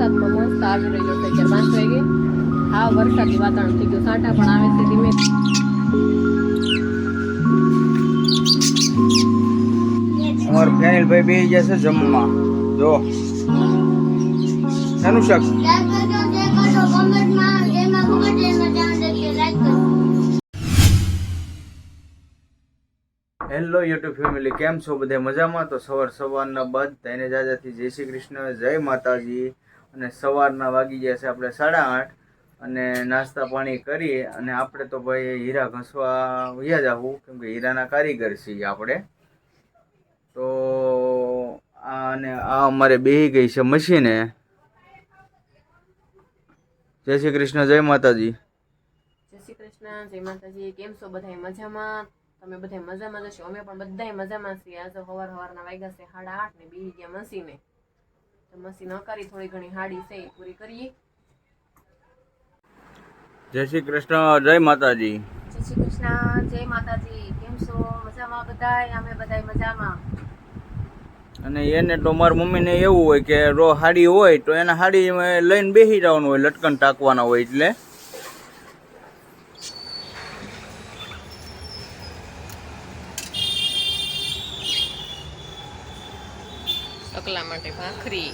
વરસાદમાં મસ્ત આવી રહ્યો છે કે પાંચ વાગે. હા, વરસાદી વાતાવરણ થઈ ગયું. સાંટા પણ આવે છે ધીમે અમારો ફેનિલ ભાઈ બે છે જમવા. જો. શાનું હેલો યુટ્યુબ ફેમિલી કેમ છો? બધા મજામાં? તો સવાર સવારના બાદ તેને જાજાથી જય શ્રી કૃષ્ણ. જય માતાજી. અને સવારના વાગી ગયા છે આપણે સાડા આઠ. અને નાસ્તા પાણી કરી અને આપણે તો ભાઈ હીરા ઘસવા વયા આવું કેમ કે હીરાના કારીગર છીએ આપણે. તો અને આ અમારે બેહી ગઈ છે મશીને. જય શ્રી કૃષ્ણ, જય માતાજી. જય શ્રી કૃષ્ણ, જય માતાજી. કેમ છો બધા મજામાં? તમે બધા મજામાં જશો અમે પણ બધાય મજામાં છીએ. આજે સવાર સવારના વાગ્યા છે, સાડા આઠ ને બેસી ગયા મસીને તો ન કરી થોડી ઘણી હાડી છે એ પૂરી કરીએ. જય શ્રી કૃષ્ણ જય માતાજી. જય શ્રી કૃષ્ણ જય માતાજી. કેમ છો? મજામાં બધાય? અમે બધાય મજામાં. અને એને તો મારા મમ્મીને એવું હોય કે રો હાડી હોય તો એને હાડી લઈને બેસી જવાનું હોય લટકન ટાંકવાના હોય એટલે. સકલા માટે ભાખરી.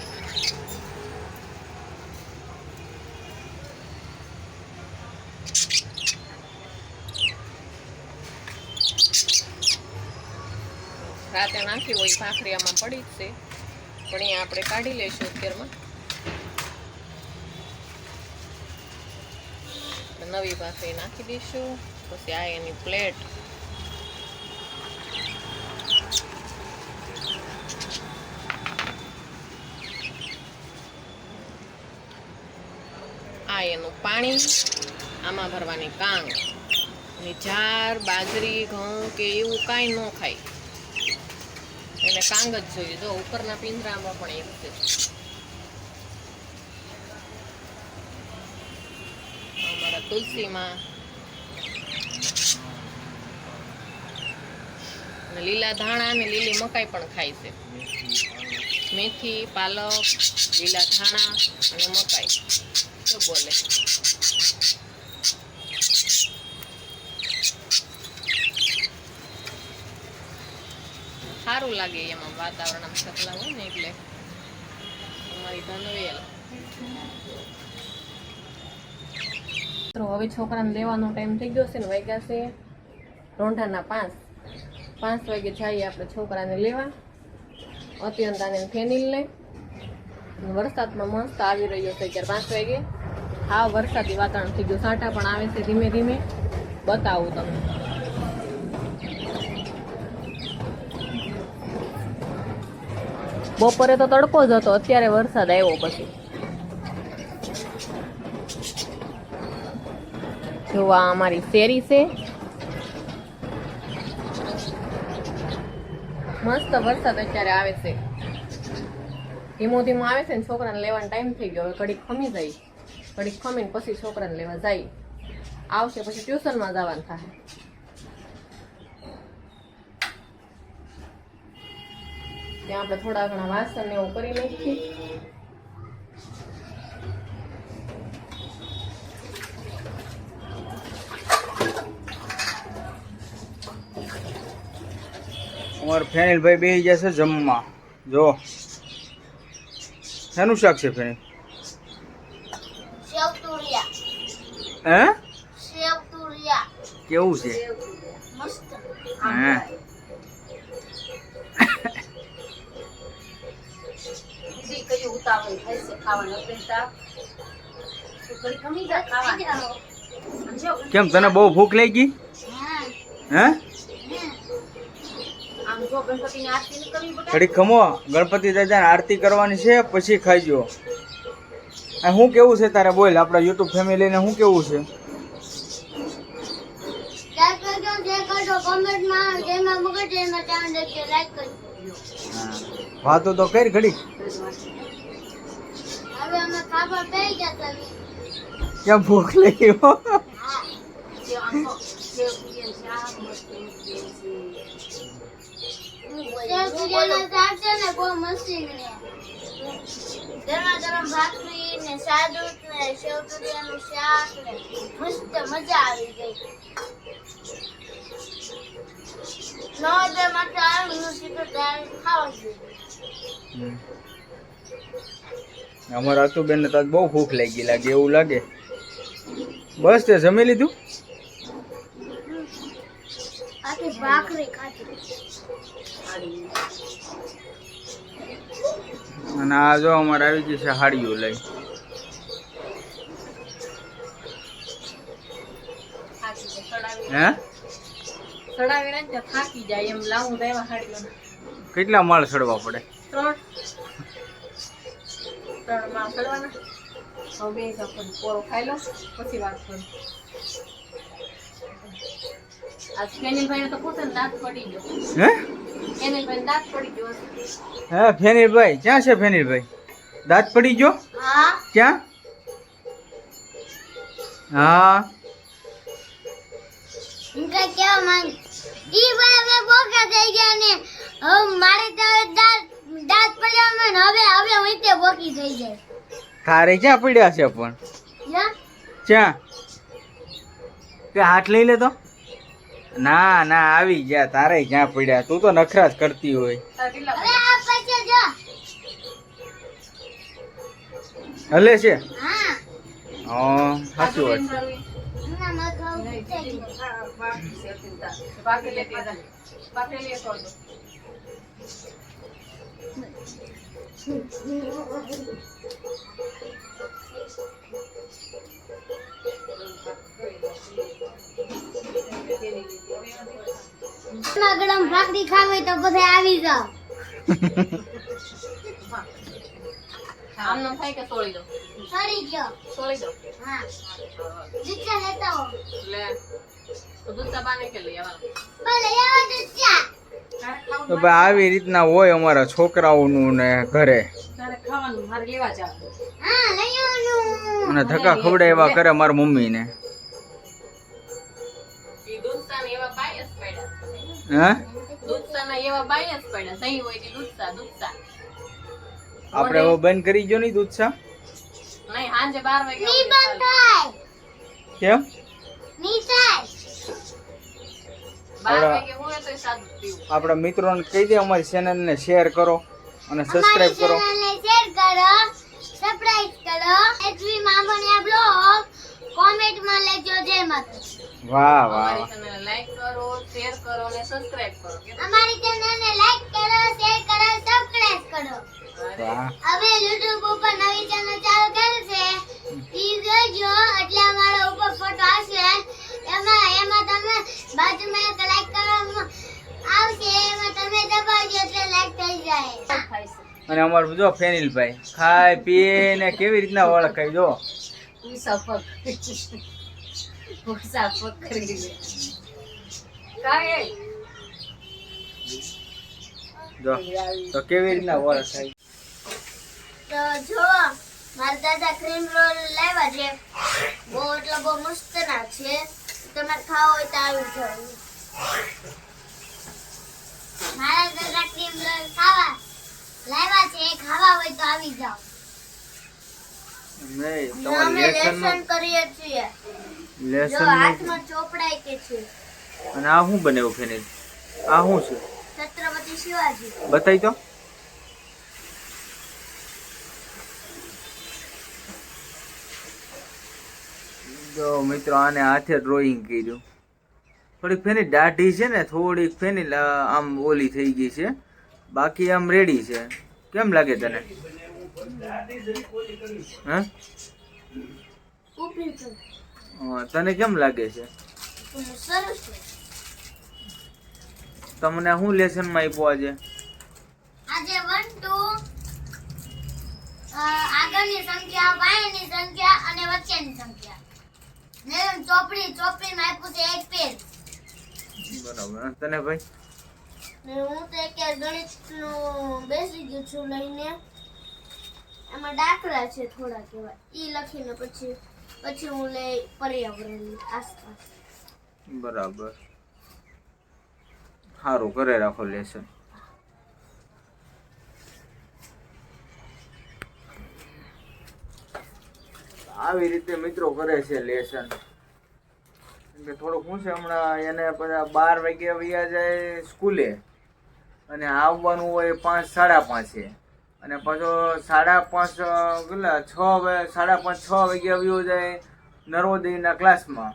રાતે નાખી હોય ભાખરી આમાં પડી જ છે. પણ અહીંયા આપણે કાઢી લઈશું અત્યારમાં. નવી ભાખરી નાખી દઈશું. પછી આ એની પ્લેટ. આ એનું પાણી આમાં ભરવાની કાંગ. અને જાર, બાજરી, ઘઉં કે એવું કાંઈ ન ખાય. એને કાંગ જ જોઈએ. જો ઉપરના પિંજરામાં પણ એક છે. અમારા તુલસીમાં. લીલા ધાણા અને લીલી મકાઈ પણ ખાય છે. મેથી, પાલક, લીલા ધાણા અને મકાઈ. તો બોલે. સારું લાગે એમાં વાતાવરણ આમ સકલા હોય ને એટલે. અમારી ધનવેલ. મિત્રો હવે છોકરાને લેવાનો ટાઈમ થઈ ગયો છે ને વાગ્યા છે રોંઢાના પાંચ. પાંચ વાગે જઈએ આપણે છોકરાને લેવા. અત્યંત આને ફેનિલ લઈ વરસાદમાં મસ્ત આવી રહ્યો છે અત્યારે પાંચ વાગે. હા, વરસાદી વાતાવરણ થઈ ગયું. સાંટા પણ આવે છે ધીમે ધીમે. બતાવું તમને. બપોરે તો તડકો જ હતો. અત્યારે વરસાદ આવ્યો પછી. જોવા અમારી શેરી છે. મસ્ત વરસાદ અત્યારે આવે છે. ધીમો ધીમો આવે છે ને છોકરાને લેવાનો ટાઈમ થઈ ગયો. હવે કડીક ખમી જાય. ઘડીક ખમીને પછી છોકરાને લેવા જાય. આવશે પછી ટ્યુશનમાં જવાનું થાય. ત્યાં આપણે થોડા ઘણા વાસણ ને એવું કરી નાખીએ. અમારો ફેનિલ ભાઈ બેસી જશે જમવા. જો. શેનું શાક છે ફેનિલ? હે? કેવું છે? હે. કેમ તને બહુ ભૂખ લાગી? હે? ઘડી ખમો ગણપતિ દાદાને આરતી કરવાની છે પછી ખાઈજો. આ શું કેવું છે તારે બોલ આપણા યુટ્યુબ ફેમિલીને શું કેવું છે? હા. વાતો તો કરી ઘડી કેમ ભૂખ લાગી હો? ગરમ ભાખરી ને સાદું ને સેવ શાક ને મસ્ત મજા આવી ગઈ. નવોદય માટે આવ્યું શીખર ત્યારે ખાવા જોઈએ. અમારા અતુબેન ને બહુ ભૂખ લાગી લાગે એવું લાગે. બસ તે જમી લીધું? આખી ભાખરી ખાધી. અને આ જો અમારે આવી ગઈ છે હાડીઓ લઈ. થાકી જાય સડાવી હે? સડાવી ને ત્યાં થાકી જાય એમ લાવું તો એવા હાડીઓ. કેટલા માળ ચડવા પડે? ત્રણ. હે ફેનીરભાઈ ક્યાં છે ફેનીરભાઈ દાંત પડી ગયો? હા. ક્યાં? હા. હું કઈ કેવા માંગ? ઈ ભાઈ હવે બોકા થઈ ગયા ને હવે મારે તો દાંત દાંત પડ્યા અમે હવે હવે હું તે બોકી થઈ જાય. તારે ક્યાં પડ્યા છે પણ? ક્યાં ક્યાં? કે હાથ લઈ લે તો. ના ના, આવી ગયા, તારે ક્યાં પડ્યા? તું તો નખરા જ કરતી હોય. હલે છે? હા હા વાત ગરમા ગરમ ભાખરી ખાવે તો પછી આવી જાવ આમનું થાય કે સોળી દો? સડી ગયો. સોળી દો? હા. જીચા લેતા હો. લે. તો દૂધ બાને કે લઈ આવવાનું? ભલે એવા જીચા તો ભાઈ આવી રીતના હોય અમારા છોકરાઓનું ને ઘરે. અને ધક્કા ખવડાવ્યા કરે મારા મમ્મીને. હે? દૂધસાના એવા બાય જ પડ્યા. સહી હોય કે દૂધસા દૂધસા. આપણે હવે બંધ કરી ગયો નહીં દૂધ સા નહીં સાંજે બાર વાગે ની બંધ થાય કેમ? ની થાય. આપણા- મિત્રોને કહી દે અમારી ચેનલને શેર કરો અને સબસ્ક્રાઇબ કરો. શેર કરો. સબસ્ક્રાઇબ કરો. એચવી મામણિયા બ્લોગ માતા વાહ વાહ અમારી ચેનલને લાઈક કરો શેર કરો અને સબસ્ક્રાઇબ કરો? અમારી ચેનલને લાઈક કરો શેર કરો સબસ્ક્રાઇબ કરો. હવે YouTube ઉપર નવી ચેનલ ચાલુ કરી છે ઈ જોજો એટલે અમારો ઉપર ફોટો આવશે. એમાં એમાં તમે બાજુમાં એક લાઈક કરવામાં આવશે. એમાં તમે દબાવજો એટલે લાઈક થઈ જાય. અને અમારું જો ફેનિલભાઈ ખાય પીએ ને કેવી રીતના ઓળખાય જો. ઉસાફક ઉસાફક કરી લે કાંઈ જો તો કેવી રીતના વળખાય તો જો મારા દાદા ક્રીમ રોલ લાવ્યા છે બહુ એટલે બહુ મસ્ત ના છે તમારે ખાવો હોય તો આવી જાવ મારા દાદા ક્રીમ રોલ ખાવા લાવ્યા છે ખાવા હોય તો આવી જાવ નહીં અમે તમારે લેસન લેસન કરીએ છીએ લેસન હાથમાં ચોપડાય કે છે? અને આ શું બને ફેનિલ આ શું છે? છત્રપતિ શિવાજી. બતાવી તો. જો મિત્રો આને હાથે ડ્રોઈંગ કર્યું. થોડીક ફેની દાઢી છે ને થોડીક ફેની આમ ઓલી થઈ ગઈ છે. બાકી આમ રેડી છે. કેમ લાગે તને? હે તને કેમ લાગે છે? તમને શું લેસનમાં આપ્યું આજે? આજે વન ટુ આગળની સંખ્યા બાયની સંખ્યા અને વચ્ચેની સંખ્યા. ને ચોપડી ચોપડીમાં આપ્યું છે એક પેજ બરાબર. તને ભાઈ? હું તો એક ગણિતનું બેસી ગયું છું લઈને. એમાં દાખલા છે થોડા કેવા. ઈ લખીને પછી પછી હું લઈ પર્યાવરણ આસપાસ. બરાબર. સારું કરે રાખો લેસન. આવી રીતે મિત્રો કરે છે લેસન. કે થોડુંક શું છે હમણાં એને બધા બાર વાગ્યા વૈયા જાય સ્કૂલે. અને આવવાનું હોય પાંચ, સાડા પાંચે. અને પાછો સાડા પાંચ કેટલા? છ સાડા પાંચ, છ વાગે આવ્યો જાય નર્મોદયના ક્લાસમાં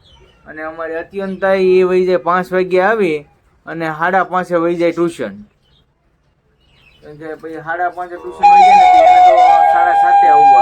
અને અમારી અત્યંતા એ વહી જાય પાંચ વાગે આવી અને સાડા પાંચે વહી જાય ટ્યુશન પછી સાડા પાંચે ટ્યુશન વહી જાય ને સાડા સાતે આવવાનું